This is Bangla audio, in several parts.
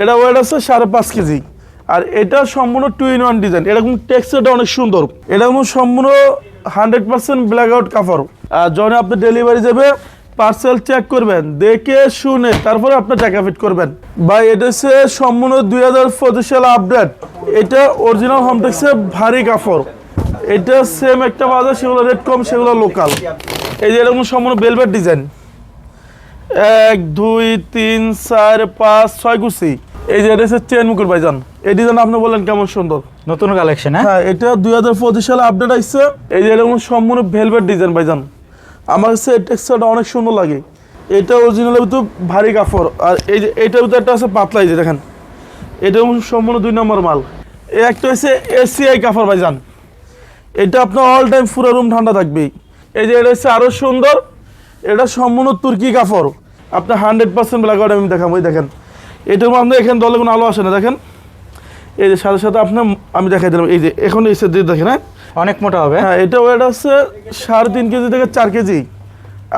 এটা ওয়েট আছে সাড়ে পাঁচ কেজি। আর এটা সম্পূর্ণ টু ইন ওয়ান ডিজাইন এরকম টেক্সচারটা অনেক সুন্দর। এটা কোনো সম্পূর্ণ হান্ড্রেড পার্সেন্ট ব্ল্যাক আউট কাপড় আর যখন আপনি ডেলিভারি যাবে পার্সেল চেক করবেন, দেখে শুনে তারপরে আপনি টাকা ফিট করবেন। বা এটা হচ্ছে সম্পূর্ণ দুই হাজার পঁচিশ সালে আপডেট এটা অরিজিনাল হোম হোমটেক্সের ভারী কাপড় এটা সেম একটা বাজার, সেগুলো রেট কম সেগুলো লোকাল এই যে এরকম সম্পূর্ণ বেলভেট ডিজাইন এক দুই তিন চার পাঁচ ছয় কুচি এই যে এটা হচ্ছে চেন মুকুর ভাইজান। এই ডিজাইন আপনি বললেন কেমন সুন্দর। নতুন কালেকশন হ্যাঁ? হ্যাঁ এটা দুই হাজার পঁচিশ সালে আপডেট আসছে এই যে এরকম সম্পূর্ণ ভেলভেট ডিজাইন ভাইজান। আমার কাছে এই টেক্সচারটা অনেক সুন্দর লাগে। এটা অরিজিনাল ভিতর ভারী কাপড়। আর এই যে এইটার ভিতরে একটা আছে পাতলা এই যে দেখেন। এটা সম্পূর্ণ দুই নম্বর মাল। এই একটা হচ্ছে এসিআই কাপড় ভাইজান। এটা আপনার অল টাইম পুরো রুম ঠান্ডা থাকবেই। এই যে এটা হচ্ছে আরও সুন্দর। এটা সম্পূর্ণ তুর্কি কাপড়। আপনি হান্ড্রেড পার্সেন্ট ব্ল্যাক আউট আমি দেখাবো এই দেখেন। এটার মধ্যে এখানে দলে কোনো আলো আসে না দেখেন। এই যে সাথে সাথে আপনার আমি দেখাই দিলাম এই যে এখন এসে দিয়ে দেখেন হ্যাঁ? অনেক মোটা হবে। হ্যাঁ এটা ওয়েট হচ্ছে সাড়ে তিন কেজি থেকে চার কেজি।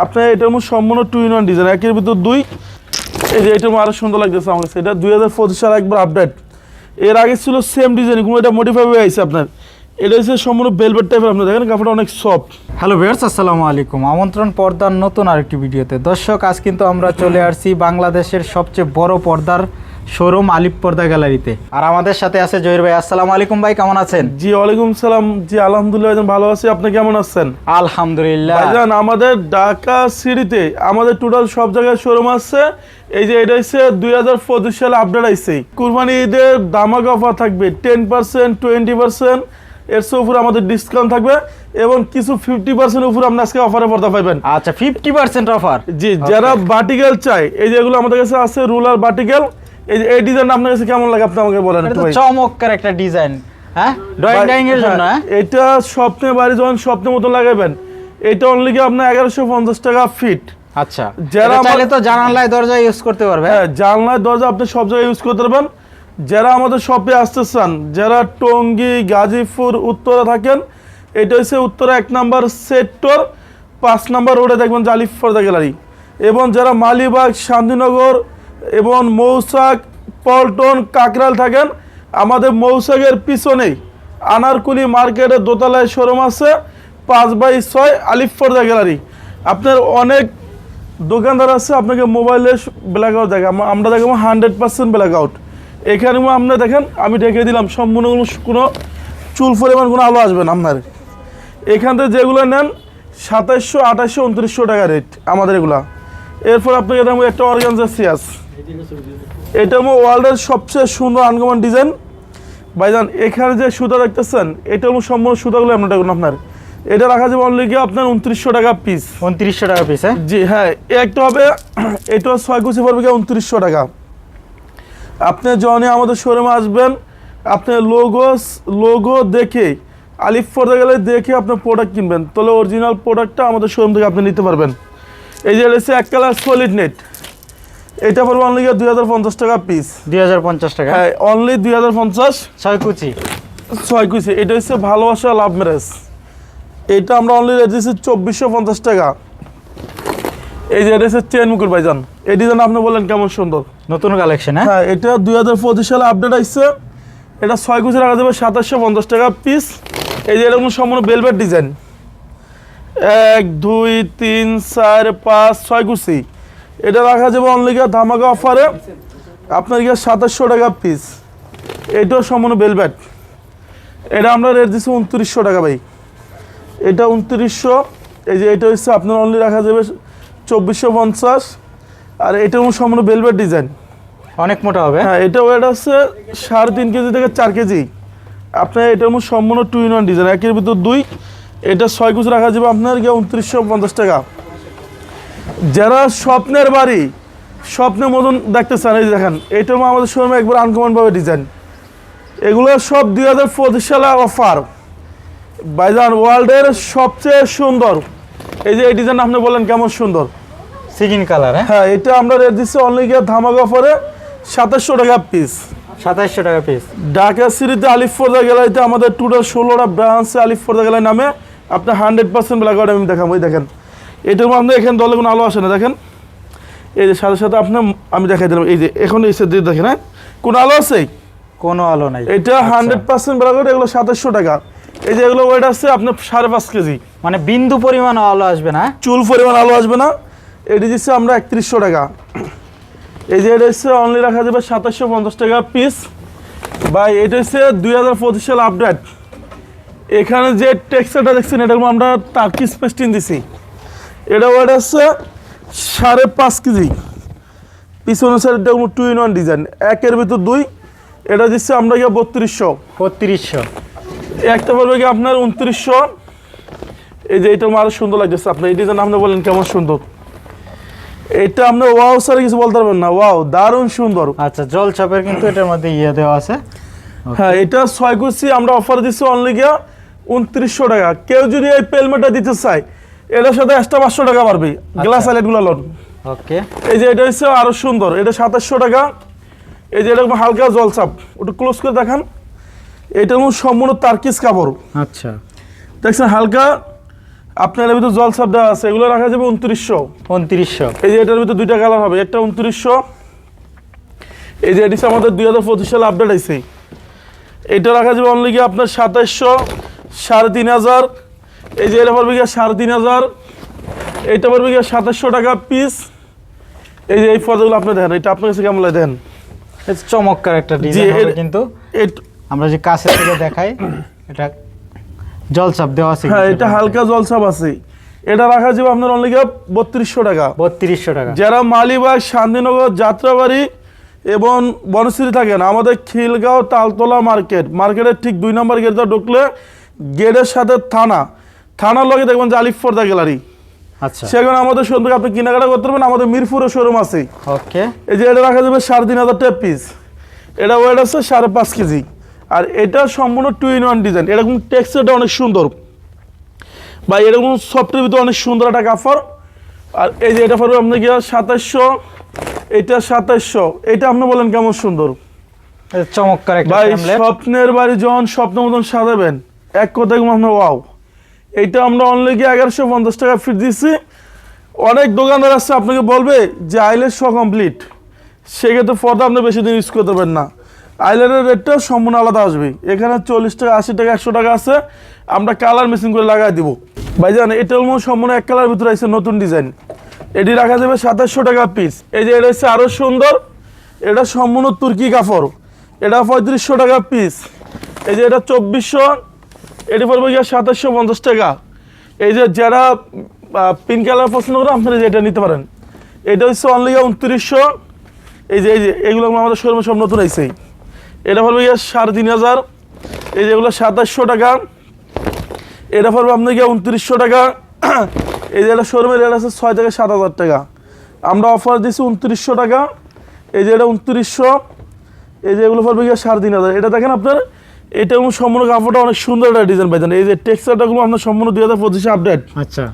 আপনার এটার মধ্যে সম্পূর্ণ টু ইন ওয়ান ডিজাইন একের ভিতর দুই। এই যে এটার আরও সুন্দর লাগতেছে আমার কাছে এটা দুই হাজার পঁচিশ সালে একবার আপডেট এর আগে ছিল সেম ডিজাইন কোনো এটা মডিফাই হয়ে আছে আপনার। এটা হচ্ছে সম্পূর্ণ বেলভেট টাইপের আপনি দেখেন কাপড়টা অনেক সফট হ্যালো ভিউয়ার্স আসসালামু আলাইকুম। আমন্ত্রণ পর্দার নতুন আরেকটি ভিডিওতে। দর্শক আজ কিন্তু আমরা চলে আসছি বাংলাদেশের সবচেয়ে বড় পর্দার শোরুম আলিপ পর্দা গ্যালারিতে। আর আমাদের সাথে আছে জহির ভাই। আসসালামু আলাইকুম ভাই কেমন আছেন? জি ওয়ালাইকুম সালাম। জি আলহামদুলিল্লাহ ভালো আছি। আপনি কেমন আছেন? আলহামদুলিল্লাহ। ভাইজান আমাদের ঢাকা সিটিতে আমাদের টোটাল সব জায়গায় শোরুম আছে। এই যে এটা হচ্ছে দুই হাজার পঁচিশ সালে আপডেট আইছে। কুরবানি ঈদের দামাক অফার থাকবে টেন পার্সেন্ট টোয়েন্টি পার্সেন্ট এর উপরে আমাদের ডিসকাউন্ট থাকবে এবং কিছু ফিফটি পার্সেন্ট উপরে আপনি আজকে অফারে পড়তে পাইবেন। আচ্ছা ফিফটি পার্সেন্ট অফার জি যারা বাটিকেল চাই এই যেগুলো আমাদের কাছে আছে রুলার বাটিকেল এই যে এই ডিজাইন আপনার কাছে কেমন লাগে আপনি আমাকে বলেন চমৎকার একটা ডিজাইন হ্যাঁ? ড্রয়িং ডাইং এর জন্য হ্যাঁ, হ্যাঁ? এটা স্বপ্নে বাড়ি যখন স্বপ্নের মতো লাগাবেন এটা অনলি কি আপনার এগারোশো পঞ্চাশ টাকা ফিট আচ্ছা যারা চাইলে তো জানালায় দরজা ইউজ করতে পারবে। হ্যাঁ জানলার দরজা আপনি সব জায়গায় ইউজ করতে পারবেন। যারা আমাদের শপে আসতে চান, যারা টঙ্গী, গাজীপুর, উত্তরা থাকেন, এটা হচ্ছে উত্তরা এক নাম্বার সেক্টর, পাঁচ নাম্বার রোডে দেখবেন জালিফ ফর্দা গ্যালারি। এবং যারা মালিবাগ, শান্তিনগর এবং মৌসাক, পল্টন কাকরাল থাকেন, আমাদের মৌসাকের পিছনেই আনারকুলি মার্কেটের দোতলায় শোরুম আছে, পাঁচ বাই ছয় আলিফ ফর্দা গ্যালারি। আপনার অনেক দোকানদার আছে, আপনাকে মোবাইলে ব্ল্যাক আউট দেখে আমরা দেখাবো হান্ড্রেড পার্সেন্ট ব্ল্যাক আউট এখানে আপনার দেখেন আমি ঢেকে দিলাম সম্পূর্ণ কোনো কোনো চুল পরিমাণ কোনো আলো আসবে না আপনার। এখান থেকে যেগুলো নেন সাতাইশশো আঠাশশো উনত্রিশশো টাকা রেট আমাদের এগুলা। এরপর আপনাকে দেখব একটা অর্গানজার সিয়াস এটা হলো ওয়ার্ল্ডের সবচেয়ে সুন্দর আনকমন ডিজাইন। ভাইজান এখানে যে সুতা দেখতেছেন এটা হলো সম্পূর্ণ সুতাগুলো আপনার দেখুন আপনার। এটা রাখা যাবে অনলি গিয়ে আপনার উনত্রিশশো টাকা পিস উনত্রিশশো টাকা পিস হ্যাঁ? জি হ্যাঁ একটা হবে এটা ছয় কুচি পড়বে গিয়ে উনত্রিশশো টাকা। আপনি যখনই আমাদের শোরুমে আসবেন আপনি লোগো লোগো দেখে আলিফ পড়তে গেলে দেখে আপনার প্রোডাক্ট কিনবেন। তাহলে অরিজিনাল প্রোডাক্টটা আমাদের শোরুম থেকে আপনি নিতে পারবেন। এই যে রয়েছে এক কালার সলিড নেট এটা পড়বে অনলি দুই হাজার পঞ্চাশ টাকা পিস দুই হাজার পঞ্চাশ টাকা? হ্যাঁ অনলি দুই হাজার পঞ্চাশ। ছয় কুচি। ছয় কুচি। এটা হচ্ছে ভালোবাসা লাভ ম্যারেজ এটা আমরা অনলি রেট দিচ্ছি চব্বিশশো পঞ্চাশ টাকা। এই যে এটা হচ্ছে চেন মুকুর ভাইজান। এই ডিজাইন আপনি বললেন কেমন সুন্দর। নতুন কালেকশন হ্যাঁ? হ্যাঁ এটা দুই হাজার পঁচিশ সালে আপডেট আসছে এটা ছয় কুচি রাখা যাবে সাতাশশো পঞ্চাশ টাকা পিস এই যে এরকম সম্পূর্ণ বেলভেট ডিজাইন এক দুই তিন চার পাঁচ ছয় কুচি। এটা রাখা যাবে অনলি ধামাকা অফারে আপনার গিয়ে সাতাশশো টাকা পিস এটাও সম্পূর্ণ বেলভেট এটা আমরা রেট দিচ্ছি উনত্রিশশো টাকা ভাই। এটা উনত্রিশশো। এই যে এটা হচ্ছে আপনার অনলি রাখা যাবে চব্বিশশো পঞ্চাশ। আর এটা সম্পূর্ণ বেলভেট ডিজাইন অনেক মোটা হবে। হ্যাঁ এটা ওয়েট আছে সাড়ে তিন কেজি থেকে চার কেজি। আপনার এটার মধ্যে সম্পূর্ণ টু ইন ওয়ান ডিজাইন একের ভিতর দুই এটা ছয় কুচি রাখা যাবে আপনার গিয়ে উনত্রিশশো পঞ্চাশ টাকা। যারা স্বপ্নের বাড়ি স্বপ্নের মতন দেখতে চান এই দেখেন এটার মধ্যে আমাদের শোরুমে একবার আনকমনভাবে ডিজাইন এগুলো সব দুই হাজার পঁচিশ সালে অফার বাইজান ওয়ার্ল্ডের সবচেয়ে সুন্দর এই যে এই ডিজাইন আপনি বলেন কেমন সুন্দর? সিগিন কালার হ্যাঁ? হ্যাঁ এটা আমরা রেট দিচ্ছি অনলি গিয়ে ধামাক অফারে সাতাশশো টাকা পিস সাতাশশো টাকা পিস ঢাকা সিটিতে আলিফ ফোর্দা গ্যালারিতে আমাদের টোটাল ষোলোটা ব্রাঞ্চে আলিফ ফোর্দা গ্যালারি নামে আপনার হান্ড্রেড পার্সেন্ট ব্ল্যাক আউট আমি দেখাবো ওই দেখেন। এটার মধ্যে এখানে দলে কোনো আলো আসে না দেখেন। এই যে সাথে সাথে আপনার আমি দেখাই দিলাম এই যে এখন এই দিয়ে দেখেন হ্যাঁ? কোন আলো আছে? কোনো আলো নাই। এটা। হান্ড্রেড পার্সেন্ট ব্রাকেট এগুলো সাতাশশো টাকা। এই যে এগুলো ওয়েট আছে আপনার সাড়ে পাঁচ কেজি। মানে বিন্দু পরিমাণ আলো আসবে না চুল পরিমাণ আলো আসবে না। এটি দিচ্ছে আমরা একত্রিশশো টাকা। এই যে এটা হচ্ছে অনলি রাখা যাবে সাতাশশো পঞ্চাশ টাকা পিস বা এটা হচ্ছে দুই হাজার পঁচিশ সাল আপডেট এখানে যে টেক্সচারটা দেখছেন এটা আমরা টার্কি স্পেস্টিন দিছি। এটা ওয়েট আছে সাড়ে পাঁচ কেজি। পিছনের সাইডটা টু ইন ওয়ান ডিজাইন একের ভিতর দুই এটা দিচ্ছে আমরা গিয়ে বত্রিশশো। বত্রিশশো। একটা পড়বে গিয়ে আপনার উনত্রিশশো। এই যে এটা আরও সুন্দর লাগতেছে। আপনার এই ডিজাইন আপনি বলেন কেমন সুন্দর? এটা আপনি ওয়াও স্যার কিছু বলতে পারবেন না। ওয়াও দারুণ সুন্দর। আচ্ছা জল চাপের কিন্তু এটার মধ্যে ইয়ে দেওয়া আছে। হ্যাঁ এটা ছয় কুচি আমরা অফার দিচ্ছি অনলি গিয়া উনত্রিশশো টাকা। কেউ যদি এই পেলমেটটা দিতে চায় এটার সাথে এক্সট্রা পাঁচশো টাকা পারবে। Glass সাইলেটগুলো loan. ওকে এই যে এটা হচ্ছে আরও সুন্দর। এটা সাতাশশো টাকা। এই যে এরকম হালকা জলচাপ ওটা ক্লোজ করে দেখান। এটা সম্পূর্ণ তার্কিস কাপড়। আচ্ছা। দেখছেন হালকা আপনার ভিতর জল সাপ দেওয়া আছে এগুলো রাখা যাবে উনত্রিশশো। উনত্রিশশো। এই যে এটার ভিতর দুইটা কালার হবে একটা উনত্রিশশো। এই যে এটি আমাদের দুই হাজার পঁচিশ সালে আপডেট আছে এটা রাখা যাবে অনলি গিয়ে আপনার সাতাইশশো সাড়ে তিন হাজার। এই যে এটা পড়বে গিয়ে সাড়ে তিন হাজার। এইটা পড়বে গিয়ে সাতাশশো টাকা পিস এই যে এই পদগুলো আপনি দেখেন এটা আপনার কাছে কেমন এটা চমৎকার একটা ডিজাইন কিন্তু। আমরা যে কাছে থেকে দেখাই এটা জল চাপ দেওয়া আছে হ্যাঁ এটা হালকা জলসাপ আছে। এটা রাখা যাবে আপনার অনলি বত্রিশশো টাকা। বত্রিশশো টাকা। যারা মালিবাগ শান্তিনগর যাত্রাবাড়ি এবং বনশ্রী থাকেন আমাদের খিলগাঁও তালতলা মার্কেট মার্কেটের ঠিক দুই নম্বর গেটটা ঢুকলে গেটের সাথে থানা। থানার লগে দেখবেন যে আলিফ পর্দা গ্যালারি। আচ্ছা। সেখানে আমাদের শোরুম থেকে আপনি কেনাকাটা করতে পারবেন আমাদের মিরপুরে শোরুম আছে। ওকে এই যে এটা রাখা যাবে সাড়ে তিন হাজার টাকা পিস এটা ওয়েট আছে সাড়ে পাঁচ কেজি। আর এটা সম্পূর্ণ টু ইন ওয়ান ডিজাইন এরকম টেক্সচারটা অনেক সুন্দর। বা এরকম সফটের ভিতরে অনেক সুন্দর একটা কাপড়। আর এই যে এটা পড়বে আপনি গিয়ে সাতাশশো? এটা সাতাশশো। এটা আপনি বলেন কেমন সুন্দর? এটা চমৎকার ভাই স্বপ্নের বাড়ি যখন স্বপ্ন মতন সাজাবেন এক কথায় আমরা ওয়াও এইটা আমরা অনলি গিয়ে এগারোশো পঞ্চাশ টাকা ফিট দিচ্ছি অনেক দোকানদার আছে আপনাকে বলবে যে আইলের শ কমপ্লিট সেক্ষেত্রে পর্দা আপনি বেশি দিন ইউজ করতে পারবেন না। আইলারের রেটটা সম্পূর্ণ আলাদা আসবে। এখানে চল্লিশ টাকা, আশি টাকা, একশো টাকা আছে। আমরা কালার মেশিন করে লাগাই দিব। ভাইজান, এটা হলো সম্পূর্ণ এক কালার ভিতরে আছে নতুন ডিজাইন। এটি রাখা যাবে সাতাশশো টাকা পিস এই যে এটা হচ্ছে আরও সুন্দর। এটা সম্পূর্ণ তুর্কি কাপড়। এটা পঁয়ত্রিশশো টাকা পিস এই যে এটা চব্বিশশো। এটি পড়বে গিয়ে সাতাশশো পঞ্চাশ টাকা। এই যে যারা পিঙ্ক কালার পছন্দ করে আপনারা এটা নিতে পারেন। এটা হচ্ছে অনলি উনত্রিশশো। এই যে এই যে, এগুলো আমাদের শোরুমে সব নতুন আইসেই এটা পড়বে গিয়ে সাড়ে তিন হাজার। এই যেগুলো সাতাশশো টাকা। এটা পড়বে আপনার গিয়ে উনত্রিশশো টাকা। এই যে এটা শোরুমের রেট আছে ছয় থেকে সাত হাজার টাকা। আমরা অফার দিচ্ছি উনত্রিশশো টাকা। এই যে এটা উনত্রিশশো। এই যে এগুলো পড়বে গিয়ে সাড়ে তিন হাজার। এটা দেখেন আপনার এটা এবং সম্পূর্ণ কাপড়টা অনেক সুন্দর একটা ডিজাইন পাইছেন। এই যে টেক্সচারটাগুলো আপনার সম্পূর্ণ দুই হাজার পঁচিশে আপডেট আচ্ছা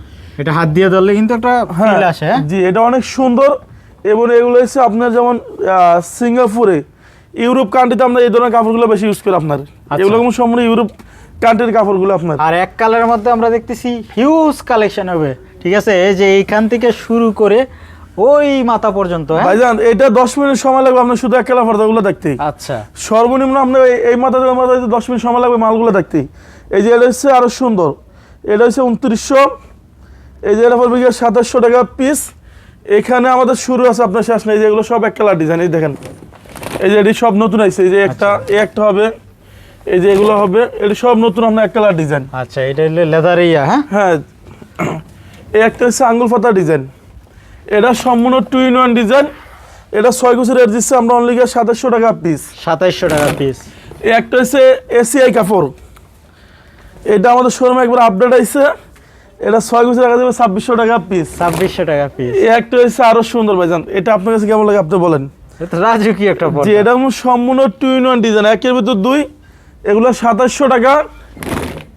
এটা হাত দিয়ে ধরলে কিন্তু একটা ফিল হ্যাঁ? জি এটা অনেক সুন্দর। এবং এগুলো হচ্ছে আপনার যেমন সিঙ্গাপুরে ইউরোপ কান্ট্রিতে আমরা এই ধরনের কাপড়গুলো বেশি ইউজ করি আপনার। এগুলো কিন্তু সম্পূর্ণ ইউরোপ কান্ট্রির কাপড়গুলো আপনার? আর এক কালারের মধ্যে আমরা দেখতেছি হিউজ কালেকশন হবে। ঠিক আছে? এই যে এইখান থেকে শুরু করে ওই মাথা পর্যন্ত হ্যাঁ? ভাইজান এটা দশ মিনিট সময় লাগবে আপনার শুধু এক কালার পর্দাগুলো দেখতে। আচ্ছা। থেকে আপনার এই- মাথা থেকে মাথা দশ মিনিট সময় লাগবে মালগুলো দেখতে। এই যে এটা হচ্ছে আরও সুন্দর। এটা হচ্ছে উনত্রিশশো। এই যে এটা পড়বে গিয়ে সাতাশশো টাকা পিস এখানে আমাদের শুরু আছে আপনার শেষ নেই যেগুলো সব এক কালার ডিজাইন এই দেখেন। এই যে এটি সব নতুন আছে এই যে একটা এই একটা হবে এই যে এগুলো হবে এটি সব নতুন আপনার এক কালার ডিজাইন। আচ্ছা এটা হলো লেদার ইয়া হ্যাঁ? হ্যাঁ এই একটা হচ্ছে আঙ্গুল পাতা ডিজাইন। এটা সম্পূর্ণ টু ইন ওয়ান ডিজাইন। এটা ছয় বছর রেট দিচ্ছে আমরা অনলি গিয়ে সাতাশশো টাকা পিস সাতাইশশো টাকা পিস এই একটা হচ্ছে এসিআই কাপড়। এটা আমাদের শোরুমে একবার আপডেট আইছে। এটা ছয় বছর টাকা দেবে ছাব্বিশশো টাকা পিস ছাব্বিশশো টাকা পিস এই একটা হচ্ছে আরও সুন্দর ভাইজান। এটা আপনার কাছে কেমন লাগে আপনি বলেন? রাজু একটা পর্দা। এটা সম্পূর্ণ টু ইন ওয়ান ডিজাইন একের ভিতর দুই, এগুলো সাতাশশো টাকা।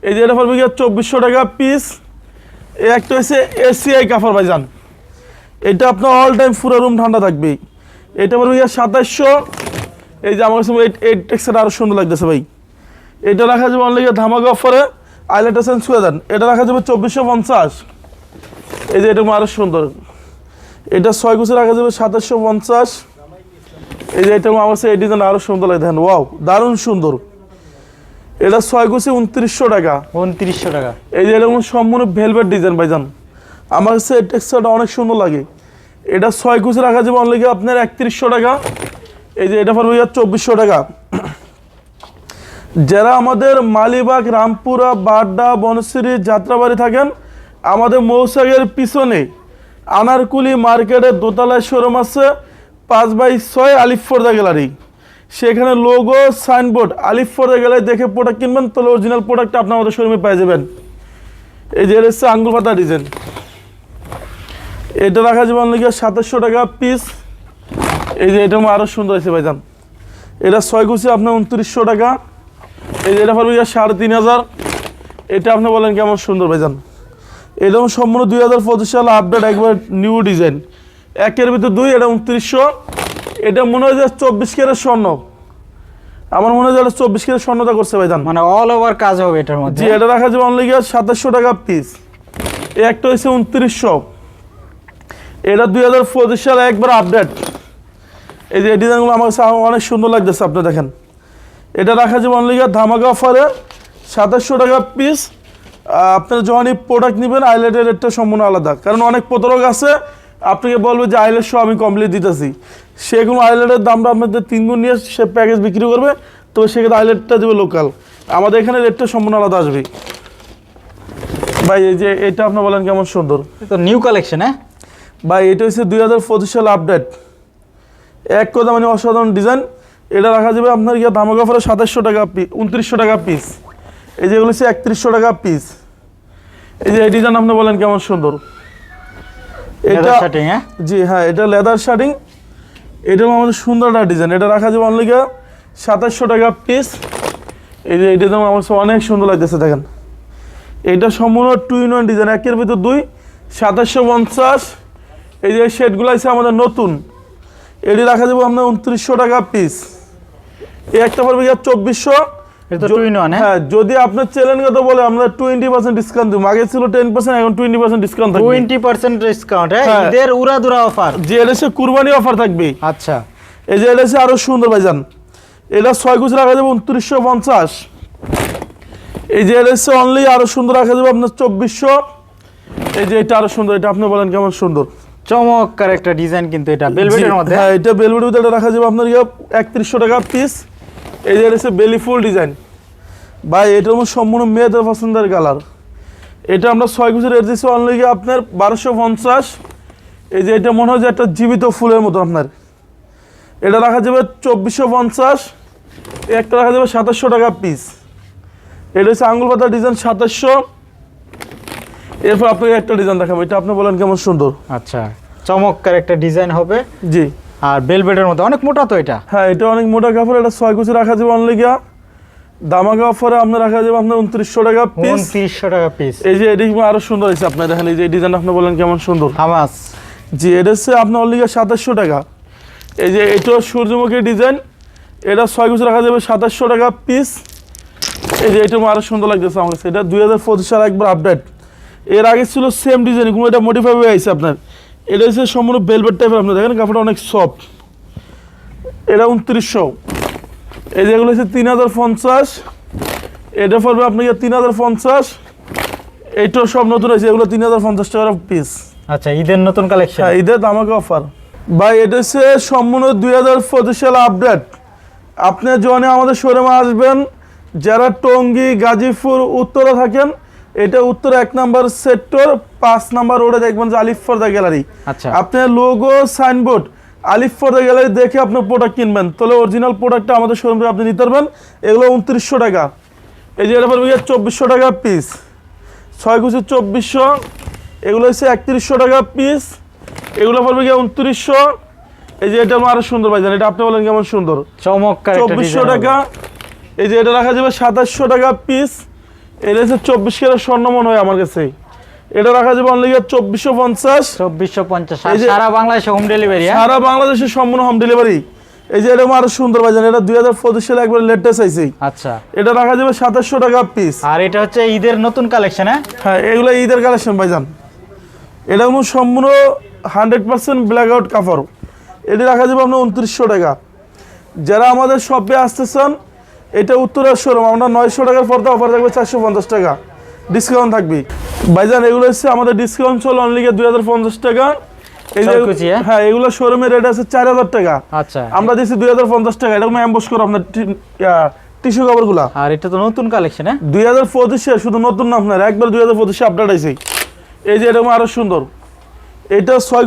এই যে এটা পড়বে গিয়ে চব্বিশশো টাকা পিস এই একটা হচ্ছে এসিআই কাপড় ভাইজান এটা আপনার অল টাইম পুরো রুম ঠান্ডা থাকবে এটা পড়বে গিয়ে সাতাশশো। এই যে আমার কাছে এই- এই টেক্সটা আরও সুন্দর লাগতেছে ভাই। এটা রাখা যাবে অনলি ধামাকা অফারে আইলেটা চেঞ্জ করে দেন এটা রাখা যাবে চব্বিশশো পঞ্চাশ। এই যে এটা আরও সুন্দর। এটা ছয় কুচি রাখা যাবে সাতাশশো পঞ্চাশ। এই যে এটা আমার কাছে এই ডিজাইন আরও সুন্দর লাগে দেখেন ওয়াও দারুণ সুন্দর। এটা ছয় কুচি উনত্রিশশো টাকা। উনত্রিশশো টাকা। এই যে এরকম সম্পূর্ণ ভেলভেট ডিজাইন ভাইজান। আমার কাছে টেক্সচারটা অনেক সুন্দর লাগে। এটা ছয় কুচি রাখা যাবে অনলি আপনার একত্রিশশো টাকা। এই যে এটা পড়বে চব্বিশশো টাকা। যারা আমাদের মালিবাগ রামপুরা বাড্ডা বনশ্রী যাত্রাবাড়ি থাকেন আমাদের মৌসাগের পিছনে আনারকুলি মার্কেটের দোতলায় শোরুম আছে। পাঁচ বাই ছয় আলিফ ফোর্দা গ্যালারি। সেখানে লোগো সাইনবোর্ড আলিফ ফোর্দা গ্যালারি দেখে প্রোডাক্ট কিনবেন, তাহলে অরিজিনাল প্রোডাক্ট আপনি আমাদের শোরুমে পেয়ে যাবেন। এই যে হচ্ছে আঙ্গুল পাতা ডিজাইন এটা রাখা যাবে অনলি সাতাশশো টাকা পিস এই যে, এটা আরও সুন্দর আছে ভাইজান। এটা ছয় কুচি আপনার উনত্রিশশো টাকা। এই যে, এটা পারবে সাড়ে তিন হাজার। এটা আপনি বলেন কেমন সুন্দর ভাইজান। এরকম সম্পূর্ণ দুই হাজার পঁচিশ সালে আপডেট একবার নিউ ডিজাইন একের ভিতর দুই এটা উনত্রিশশো। এটা মনে হয় যে চব্বিশ কেরের স্বর্ণ। আমার মনে হয় যে চব্বিশ কেরের স্বর্ণতা করছে ভাইজান মানে অল ওভার কাজ হবে এটার জি মধ্যে এটা রাখা যাবে অনলি গিয়ে সাতাশশো টাকা পিস এই একটা হচ্ছে উনত্রিশশো। এটা দুই হাজার পঁচিশ সালে একবার আপডেট এই যে ডিজাইনগুলো আমার কাছে অনেক সুন্দর লাগতেছে আপনি দেখেন। এটা রাখা যাবে অনলি গিয়ে ধামাকা অফারে সাতাশশো টাকা পিস আপনারা যখনই প্রোডাক্ট নেবেন আইলেটের রেটটা সম্পূর্ণ আলাদা। কারণ অনেক প্রতারক আছে আপনাকে বলবে যে আইলেট শো আমি কমপ্লিট দিতেছি। সেগুলো আইলেটের দামটা আপনাদের তিন গুণ নিয়ে সে প্যাকেজ বিক্রি করবে তো সেক্ষেত্রে আইলেটটা দেবে লোকাল আমাদের এখানে রেটটা সম্পূর্ণ আলাদা আসবে। ভাই এই যে এটা আপনি বলেন কেমন সুন্দর? তো নিউ কালেকশন হ্যাঁ? ভাই এটা হচ্ছে দুই হাজার পঁচিশ সাল আপডেট এক কথা মানে অসাধারণ ডিজাইন এটা রাখা যাবে আপনার গিয়ে দামক অফারে সাতাশশো টাকা পিস উনত্রিশশো টাকা পিস এই যেগুলো হচ্ছে একত্রিশশো টাকা পিস এই যে এই ডিজাইন আপনি বলেন কেমন সুন্দর। এটা শার্টিং হ্যাঁ? জি হ্যাঁ এটা লেদার শার্টিং এটা আমাদের সুন্দর একটা ডিজাইন এটা রাখা যাবে অনলি সাতাশশো টাকা পিস এই যে এটা আমার কাছে অনেক সুন্দর লাগতেছে দেখেন। এটা সম্পূর্ণ টু ইন ওয়ান ডিজাইন একের ভিতর দুই সাতাশশো পঞ্চাশ। এই যে শেডগুলো আছে আমাদের নতুন। এটি রাখা যাবে আপনার উনত্রিশশো টাকা পিস এই একটা পড়বে চব্বিশশো। হ্যাঁ? হ্যাঁ যদি আপনার কথা বলে আমরা টোয়েন্টি পার্সেন্ট ডিসকাউন্ট দিব। আগে ছিল টেন পার্সেন্ট এখন টোয়েন্টি পার্সেন্ট ডিসকাউন্ট থাকবে। টোয়েন্টি পার্সেন্ট ডিসকাউন্ট হ্যাঁ? হ্যাঁ। ঈদের উড়াদুরা অফার যে হচ্ছে কুরবানি অফার থাকবে। আচ্ছা। এই যে হচ্ছে আরও সুন্দর ভাইজান। এটা ছয় কুচি রাখা যাবে উনত্রিশশো পঞ্চাশ। এই যে এটা হচ্ছে অনলি আরও সুন্দর রাখা যাবে আপনার চব্বিশশো। এই যে এটা আরও সুন্দর এটা আপনি বলেন কেমন সুন্দর? চমৎকার একটা ডিজাইন কিন্তু এটা বেলভেটের মধ্যে হ্যাঁ? এটা বেলভেটের মধ্যে এটা রাখা যাবে আপনার ইয়ে একত্রিশশো টাকা পিস এই যে এটা হচ্ছে বেলি ফুল ডিজাইন। ভাই এটার মধ্যে সম্পূর্ণ মেয়েদের পছন্দের কালার। এটা আমরা ছয় কুচি রেট দিচ্ছি অনলি আপনার বারোশো পঞ্চাশ। এই যে এটা মনে হয় যে একটা জীবিত ফুলের মতো আপনার। এটা রাখা যাবে চব্বিশশো পঞ্চাশ। একটা রাখা যাবে সাতাশশো টাকা পিস এটা হচ্ছে আঙুল পাতার ডিজাইন সাতাশশো। এরপর আপনাকে একটা ডিজাইন দেখাবো। এটা আপনি বলেন কেমন সুন্দর। আচ্ছা চমৎকার একটা ডিজাইন হবে। জি। আর বেলভেটের মধ্যে অনেক মোটা তো এটা? হ্যাঁ এটা অনেক মোটা কাপড় এটা ছয় কুচি রাখা যাবে অনলি গিয়া। দামাকা অফারে আপনার রাখা যাবে আপনার উনত্রিশশো টাকা পিস উনত্রিশশো টাকা পিস এই যে এটি আরও সুন্দর হয়েছে আপনার দেখেন এই যে ডিজাইন আপনি বলেন কেমন সুন্দর। হামাস। জি এটা হচ্ছে আপনার অনলি গিয়া সাতাশশো টাকা। এই যে এটা সূর্যমুখী ডিজাইন এটা ছয় কুচি রাখা যাবে সাতাশশো টাকা পিস এই যে এটা আরও সুন্দর লাগতেছে আমার কাছে। এটা দুই হাজার পঁচিশ সাল একবার আপডেট এর আগে ছিল সেম ডিজাইন কোনো এটা মডিফাই হয়ে আছে আপনার। এটা হচ্ছে সম্পূর্ণ বেলভেট টাইপের আপনার দেখেন কাপড়টা অনেক সফট এটা উনত্রিশশো। এই যেগুলো হচ্ছে তিন হাজার পঞ্চাশ। এটা পড়বে আপনাকে তিন হাজার পঞ্চাশ। এইটাও সব নতুন আছে এগুলো তিন হাজার পঞ্চাশ টাকার পিস আচ্ছা ঈদের নতুন কালেকশন হ্যাঁ ঈদের আমাকে অফার ভাই এটা হচ্ছে সম্পূর্ণ দুই হাজার পঁচিশ সাল আপডেট আপনি যখন আমাদের শোরুমে আসবেন যারা টঙ্গী গাজীপুর উত্তরে থাকেন এটা উত্তর এক নাম্বার সেক্টর পাঁচ নাম্বার রোডে দেখবেন যে আলিফ ফর্দা গ্যালারি আচ্ছা। আপনার লোগো সাইনবোর্ড আলিফ ফর্দা গ্যালারি দেখে আপনি প্রোডাক্ট কিনবেন। তাহলে অরিজিনাল প্রোডাক্টটা আমাদের শোরুম থেকে আপনি নিতে পারবেন। এগুলো উনত্রিশশো টাকা। এই যে এটা পড়বে গিয়ে চব্বিশশো টাকা পিস ছয় কুচি চব্বিশশো। এগুলো হচ্ছে একত্রিশশো টাকা পিস এগুলো পড়বে গিয়ে উনত্রিশশো। এই যে এটা আরও সুন্দর ভাইজান এটা আপনি বলেন কেমন সুন্দর? চমৎকার চব্বিশশো টাকা। এই যে এটা রাখা যাবে সাতাশশো টাকা পিস এটা হচ্ছে চব্বিশ কেরার স্বর্ণ মনে হয় আমার কাছে। এটা রাখা যাবে অনলি চব্বিশশো পঞ্চাশ। চব্বিশশো পঞ্চাশ। সারা বাংলাদেশে হোম ডেলিভারি হ্যাঁ? সারা বাংলাদেশের সম্পূর্ণ হোম ডেলিভারি এই যে এরকম আরও সুন্দর ভাইজান এটা দুই হাজার পঁচিশ সালে একবার লেটেস্ট আইছে। আচ্ছা। এটা রাখা যাবে সাতাশশো টাকা পিস আর এটা হচ্ছে ঈদের নতুন কালেকশন হ্যাঁ? হ্যাঁ এগুলো ঈদের কালেকশন ভাইজান এটা কোনো সম্পূর্ণ হান্ড্রেড পার্সেন্ট ব্ল্যাক আউট কাপড় এটি রাখা যাবে আপনার উনত্রিশশো টাকা। যারা আমাদের শপে আসতে চান এটা উত্তরের শোরুম আমরা নয়শো টাকার পর্দা অফার থাকবে চারশো পঞ্চাশ টাকা। ডিসকাউন্ট থাকবে ভাইজান এগুলো হচ্ছে আমাদের ডিসকাউন্ট চল অনলি দুই হাজার পঞ্চাশ টাকা। এই হ্যাঁ? হ্যাঁ এগুলো শোরুমের রেট আছে চার হাজার টাকা। আচ্ছা। আমরা দিচ্ছি দুই হাজার পঞ্চাশ টাকা। এরকম অ্যাম্বস করো আপনার টিস্যু আর এটা তো নতুন কালেকশন হ্যাঁ? দুই হাজার পঁচিশে শুধু নতুন না আপনার একবার দুই হাজার পঁচিশে আপডেট আইছে। এই যে এরকম আরও সুন্দর। এটা ছয়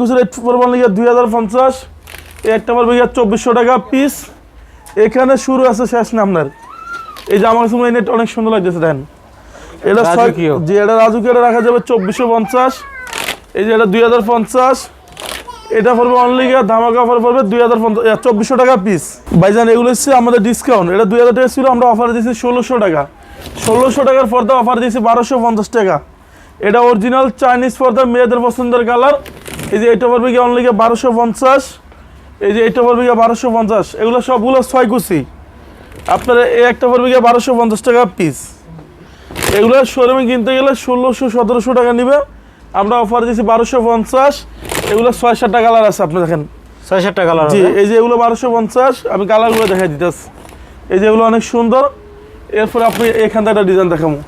লিগে দুই হাজার পঞ্চাশ। একটা গিয়ে চব্বিশশো টাকা পিস এখানে শুরু আছে শেষ না আপনার। এই যে আমার নেট অনেক সুন্দর লাগতেছে দেন। এটা। যে এটা রাজুকে এটা রাখা যাবে চব্বিশশো পঞ্চাশ। এই যে এটা দুই হাজার পঞ্চাশ। এটা পড়বে অনলি গিয়ে ধামাকা অফার পড়বে দুই হাজার চব্বিশশো টাকা পিস ভাইজান এগুলো হচ্ছে আমাদের ডিসকাউন্ট এটা দুই হাজার টাকা ছিল আমরা অফার দিয়েছি ষোলোশো টাকা। ষোলোশো টাকার পর্দা অফার দিয়েছি বারোশো পঞ্চাশ টাকা। এটা অরিজিনাল চাইনিজ পর্দা মেয়েদের পছন্দের কালার এই যে এটা পড়বে গিয়ে অনলি বারোশো পঞ্চাশ। এই যে এটা পড়বে গিয়ে বারোশো পঞ্চাশ। এগুলো সবগুলো ছয় কুচি। আপনার এই একটা পড়বে গিয়ে বারোশো পঞ্চাশ টাকা পিস এগুলো শোরুমে কিনতে গেলে ষোলোশো সতেরোশো টাকা নিবে। আমরা অফার দিয়েছি বারোশো পঞ্চাশ। এগুলো ছয় সাতটা কালার আছে আপনি দেখেন। ছয় সাতটা কালার জি এই যে এগুলো বারোশো পঞ্চাশ আমি কালারগুলো দেখাই দিতেছি। এই যে এগুলো অনেক সুন্দর। এরপর আপনি এখান থেকে একটা ডিজাইন দেখাবো।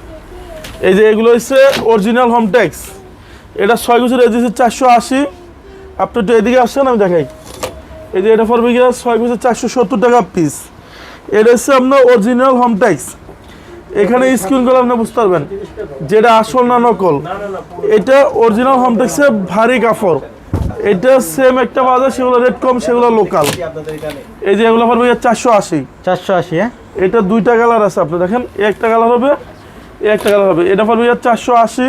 এই যে এগুলো হচ্ছে অরিজিনাল হোম ট্যাক্স এটা ছয় বছর এজেন্সি চারশো আশি। আপনি একটু এদিকে আসছেন আমি দেখাই। এই যে এটা পড়বে গিয়ে ছয় বছর চারশো সত্তর টাকা পিস এটা হচ্ছে আপনার অরিজিনাল হোম ট্যাক্স এখানে স্ক্রিন স্ক্রিনগুলো আপনি বুঝতে পারবেন যেটা আসল না নকল। এটা অরিজিনাল হোম দেখছে ভারী কাপড়। এটা সেম একটা বাজার সেগুলো রেট কম সেগুলো লোকাল এই যে এগুলো পড়বে চারশো আশি। চারশো আশি হ্যাঁ? এটা দুইটা কালার আছে আপনি দেখেন একটা কালার হবে এই একটা কালার হবে। এটা পড়বে চারশো আশি।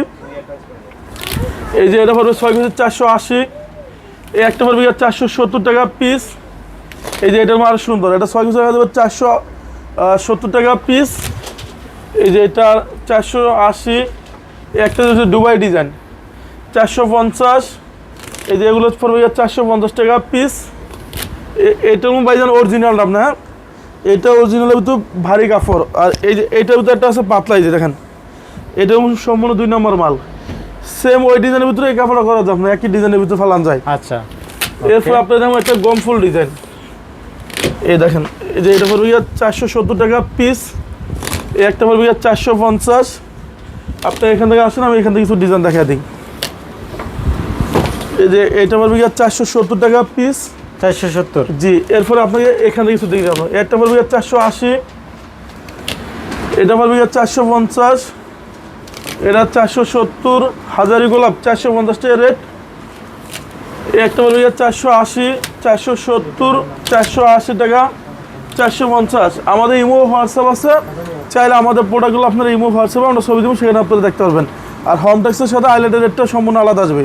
এই যে এটা পড়বে ছয় কেজি চারশো আশি। এই একটা পড়বে চারশো সত্তর টাকা পিস এই যে এটা আরও সুন্দর এটা ছয় কেজি টাকা দেবে চারশো সত্তর টাকা পিস এই যে এটা চারশো আশি একটা হচ্ছে দুবাই ডিজাইন। চারশো পঞ্চাশ এই যে এগুলো পড়বে চারশো পঞ্চাশ টাকা পিস এটার বাইজান অরিজিনালটা আপনার হ্যাঁ? এটা অরিজিনালের ভিতর ভারী কাপড়। আর এই যে এটার ভিতরে একটা আছে পাতলা এই যে দেখেন। এটা সম্পূর্ণ দুই নম্বর মাল। সেম ওই ডিজাইনের ভিতরে এই কাপড়টা করা যায় আপনার একই ডিজাইনের ভিতরে ফালান যায়। আচ্ছা এরপর আপনার দেখুন একটা গম ফুল ডিজাইন। এই দেখেন এই যে এটা পড়বে চারশো সত্তর টাকা পিস এই একটা পড়বে চারশো পঞ্চাশ। আপনি এখান থেকে আসেন আমি এখান থেকে কিছু ডিজাইন দেখা দিই। এই যে এটা পড়বে চারশো সত্তর টাকা পিস চারশো সত্তর। জি এরপরে আপনাকে এখান থেকে কিছু দিকে যাব একটা পড়বে চারশো আশি। এটা পড়বে চারশো পঞ্চাশ। এটা চারশো সত্তর। হাজারি গোলাপ চারশো পঞ্চাশ টাকা রেট একটা পড়বে চারশো আশি চারশো সত্তর চারশো আশি টাকা চারশো পঞ্চাশ। আমাদের ইমো হোয়াটসঅ্যাপ আছে। চাইলে আমাদের প্রোডাক্টগুলো আপনার ইমো হোয়াটসঅ্যাপে আমরা ছবি দেবো, সেখানে আপনারা দেখতে পারবেন। আর হোম ট্যাক্সের সাথে আইলেটের রেটটা সম্পূর্ণ আলাদা আসবে।